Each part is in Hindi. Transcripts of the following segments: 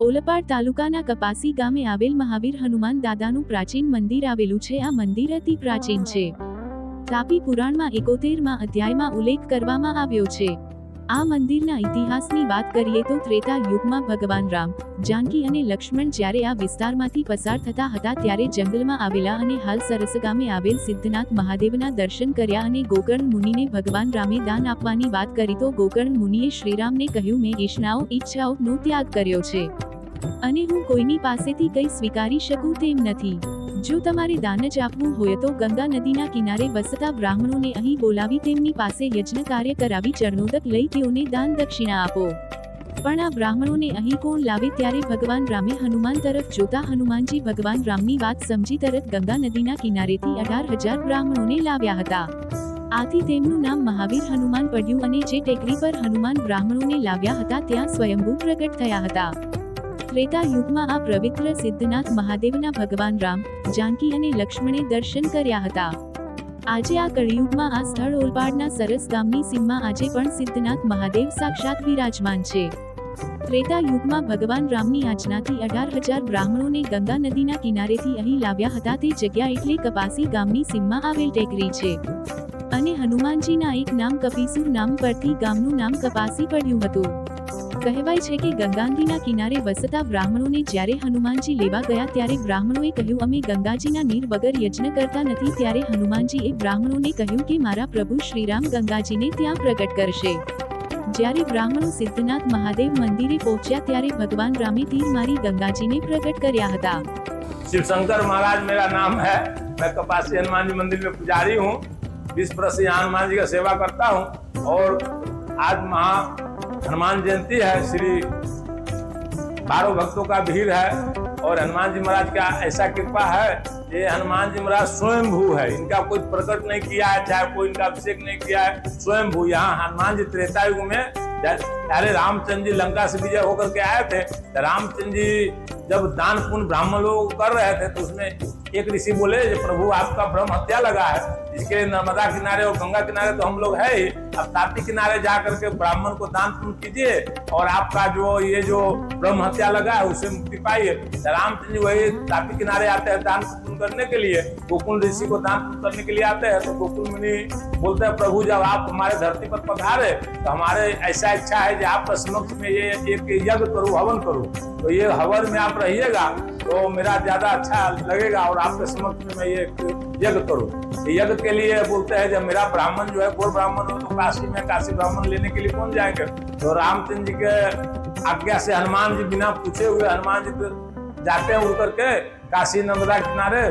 ઓલપાડ તાલુકાના કપાસી ગામે આવેલ મહાવીર હનુમાન દાદાનું પ્રાચીન મંદિર આવેલું છે. આ મંદિર અતિ પ્રાચીન છે. તાપી પુરાણમાં એકોતેરમાં અધ્યાયમાં ઉલ્લેખ કરવામાં આવ્યો છે. આ મંદિરના ઇતિહાસની વાત કરીએ તો ત્રેતા યુગમાં ભગવાન રામ, જાનકી અને લક્ષ્મણ જ્યારે આ વિસ્તારમાંથી પસાર થતા હતા ત્યારે જંગલમાં આવેલા અને હાલ સરસ ગામે આવેલ સિદ્ધનાથ મહાદેવના દર્શન કર્યા અને ગોકર્ણ મુનિને ભગવાન રામે દાન આપવાની વાત કરી તો ગોકર્ણ મુનિએ શ્રીરામને કહ્યું, મેં ઈચ્છાઓ, ઈચ્છાઓનો ત્યાગ કર્યો છે. અને હું કોઈની પાસેથી કંઈ સ્વીકારી શકું તેમ નથી. જો તમારે દાન જ આપવું હોય તો ગંગા નદીના કિનારે વસતા બ્રાહ્મણોને અહીં બોલાવી તેમની પાસે યજ્ઞ કાર્ય કરાવી ચરણોદક લઈ તેઓને દાન દક્ષિણા આપો. પણ આ બ્રાહ્મણોને અહીં કોણ લાવે ત્યારે ભગવાન રામે હનુમાન તરફ જોતા હનુમાનજી ભગવાન રામની વાત સમજી તરત ગંગા નદીના કિનારેથી અઢાર હજાર બ્રાહ્મણોને લાવ્યા હતા. આથી તેમનું નામ મહાવીર હનુમાન પડ્યું અને જે ટેકરી પર હનુમાન બ્રાહ્મણોને લાવ્યા હતા ત્યાં સ્વયંભૂ પ્રગટ થયા હતા. ત્રેતા યુગમાં આ પવિત્ર સિદ્ધનાથ મહાદેવના ભગવાન રામ, જાનકી અને લક્ષ્મણે દર્શન કર્યા હતા. આજે આ કળિયુગમાં આ સ્થળ ઓલપાડના સરસ ગામની સીમમાં આજે પણ સિદ્ધનાથ મહાદેવ સાક્ષાત વિરાજમાન છે. ત્રેતા યુગમાં ભગવાન રામની આજ્ઞાથી અઢાર હજાર બ્રાહ્મણોને ગંગા નદીના કિનારેથી અહીં લાવ્યા હતા તે જગ્યા એટલે કપાસી ગામની સીમમાં આવેલ ટેકરી છે. અને હનુમાનજીના એક નામ કપિસુર નામ પરથી ગામનું નામ કપાસી પડ્યું હતું. કહેવાય છે કે ગંગાનદીના કિનારે વસતા બ્રાહ્મણોને જ્યારે હનુમાનજી લેવા ગયા ત્યારે બ્રાહ્મણોએ કહ્યું અમે ગંગાજીના નીર વગર યજ્ઞ કરતા નથી ત્યારે હનુમાનજીએ બ્રાહ્મણોને કહ્યું કે મારા પ્રભુ શ્રીરામ ગંગાજીને ત્યાં પ્રગટ કરશે જ્યારે બ્રાહ્મણો સિદ્ધનાથ મહાદેવ મંદિરે પહોંચ્યા ત્યારે ભગવાન રામે તીર મારી ગંગાજીને પ્રગટ કર્યા હતા शिव शंकर महाराज मेरा नाम है मैं कपासी हनुमान जी मंदिर में पुजारी हूँ बीस वर्ष से यहाँ हनुमान जी का सेवा करता हूँ और आज महा हनुमान जयंती है, श्री बारह भक्तों का भीड़ है और हनुमान जी महाराज का ऐसा कृपा है ये हनुमान जी महाराज स्वयं भू है। इनका कोई प्रकट नहीं किया है, चाहे कोई इनका अभिषेक नहीं किया है स्वयं भू यहाँ हनुमान जी त्रेता युग में अरे रामचंद्र जी लंका से विजय होकर के आए थे। तो रामचंद्र जी जब दान पुण्य ब्राह्मण लोग कर रहे थे तो उसमें एक ऋषि बोले "जे प्रभु, आपका ब्रह्म हत्या लगा है। इसके लिए नर्मदा किनारे और गंगा किनारे तो हम लोग है ही। अब ताप्ती किनारे जा करके ब्राह्मण को दान पुण्य कीजिए और आपका जो, ये जो ब्रह्म हत्या लगा है, उसे मुक्ति पाइए। रामचंद्र वही ताप्ती किनारे आते हैं दान पुण्य करने के लिए। गोकुल ऋषि को दान पुण्य करने के लिए आते हैं। तो गोकुल मुनि बोलते हैं, प्रभु, जब आप हमारे धरती पर पधारे तो हमारे ऐसा इच्छा है कि आपका समक्ष में ये एक यज्ञ करूँ, हवन करूँ। तो ये हवन में आप रहिएगा। तो मेरा ज़्यादा अच्छा लगेगा और आपके समक्ष में मैं ये यज्ञ करूँ। यज्ञ के लिए बोलते हैं, जब मेरा ब्राह्मण जो है गोर ब्राह्मण हो तो काशी में, काशी ब्राह्मण लेने के लिए कौन जाएँगे? तो रामचंद्र जी के आज्ञा से हनुमान जी बिना पूछे हुए हनुमान जी तो जाते हैं उड़ करके काशी नर्मदा किनारे।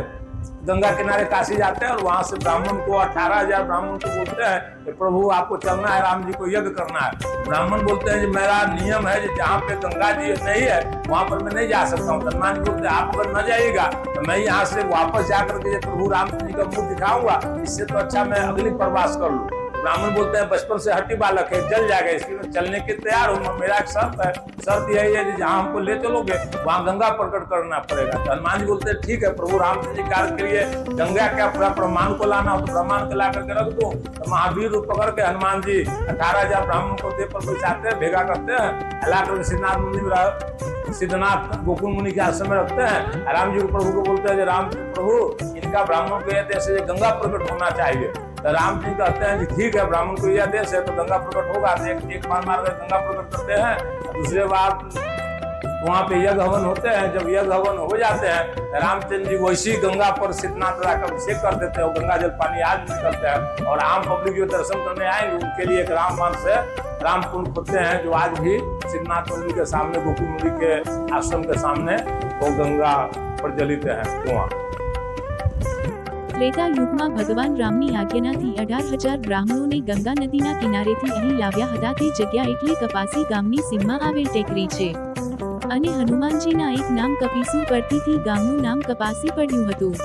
गंगा किनारे काशी जाते हैं और वहाँ से ब्राह्मण को अठारह हज़ार ब्राह्मण को बोलते हैं कि प्रभु, आपको चलना है, राम जी को यज्ञ करना है। ब्राह्मण बोलते हैं मेरा नियम है जहाँ पे गंगा जी नहीं है, वहाँ पर मैं नहीं जा सकता हूँ। हनुमान जी बोलते आप अगर न जाइएगा तो मैं यहाँ से वापस जा करके प्रभु, राम जी का मुख दिखाऊँगा, इससे तो अच्छा मैं अगली प्रवास कर लूँ। ब्राह्मण बोलते हैं, बचपन से हट्टी बालक है, जल जाएगा, इसलिए मैं चलने के तैयार हूँ। मेरा एक शर्त है, शर्त यही है कि जहाँ हमको ले चलोगे, वहाँ गंगा प्रकट करना पड़ेगा। तो हनुमान जी बोलते हैं, ठीक है, प्रभु रामचंद्र जी कार्य के लिए गंगा का पूरा प्रमाण को लाना हो तो प्रमाण को ला करके रख दो। तो महावीर रूप पकड़ के हनुमान जी अठारह हज़ार ब्राह्मण को दे पर बिछाते हैं, भेगा करते हैं। हला करके सिद्धनाथ मंदिर सिद्धनाथ गोकुल मुनि के आश्रम में रखते हैं। राम जी को प्रभु को बोलते हैं "जे राम प्रभु, इनका ब्राह्मण को यह गंगा प्रकट होना चाहिए। तो राम जी कहते हैं कि ठीक है, ब्राह्मण को यह देश है तो गंगा प्रकट होगा तो एक एक बार मार कर गंगा प्रकट करते हैं। दूसरे बार वहाँ पे यज्ञ हवन होते हैं, जब यज्ञ हवन हो जाते हैं, रामचंद्र जी वैसी गंगा पर राजा का अभिषेक कर देते हैं गंगा जल पानी आज निकलते हैं, और आम पब्लिक जो दर्शन करने आएँगे, उनके लिए एक रामबाण से राम कुंड खोदते हैं, जो आज भी सिद्धनाथ मंदिर के सामने, गोकुल मुनि के आश्रम के सामने वो गंगा प्रज्वलित है, कुआँ। ત્રેતા યુગમાં ભગવાન રામની આજ્ઞાથી અઢાર હજાર બ્રાહ્મણોને ગંગા નદીના કિનારેથી અહીં લાવ્યા હતા. તે જગ્યા એટલે કપાસી ગામની સીમમાં આવેલ ટેકરી છે. અને હનુમાનજીના એક નામ કપીસુ પરથી ગામનું નામ કપાસી પડ્યું હતું.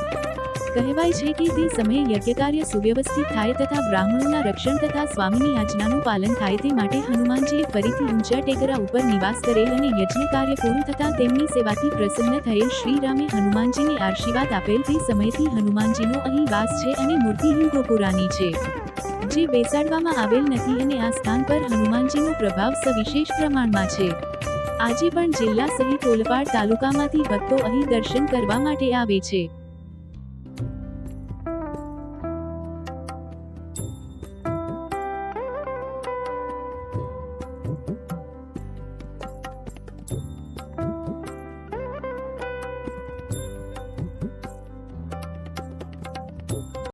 કહેવાય છે કે તે સમયે યજ્ઞકાર્ય સુવ્યવસ્થિત થાય તથા બ્રાહ્મણોના રક્ષણ તથા સ્વામીની આજ્ઞાનું પાલન થાય તે માટે હનુમાનજીએ ફરીથી ઊંચા ટેકરા ઉપર નિવાસ કરેલ અને યજ્ઞ કાર્ય પૂરું થતાં તેમની સેવાથી પ્રસન્ન થયેલ શ્રી રામે હનુમાનજીને આશીર્વાદ આપેલ તે સમયથી હનુમાનજીનો અહીં વાસ છે અને મૂર્તિ યુગો પુરાની છે. જે બેસાડવામાં આવેલ નથી અને આ સ્થાન પર હનુમાનજીનો પ્રભાવ સવિશેષ પ્રમાણમાં છે. આજે પણ જિલ્લા સહિત ઓલપાડ તાલુકામાંથી ભક્તો અહીં દર્શન કરવા માટે આવે છે.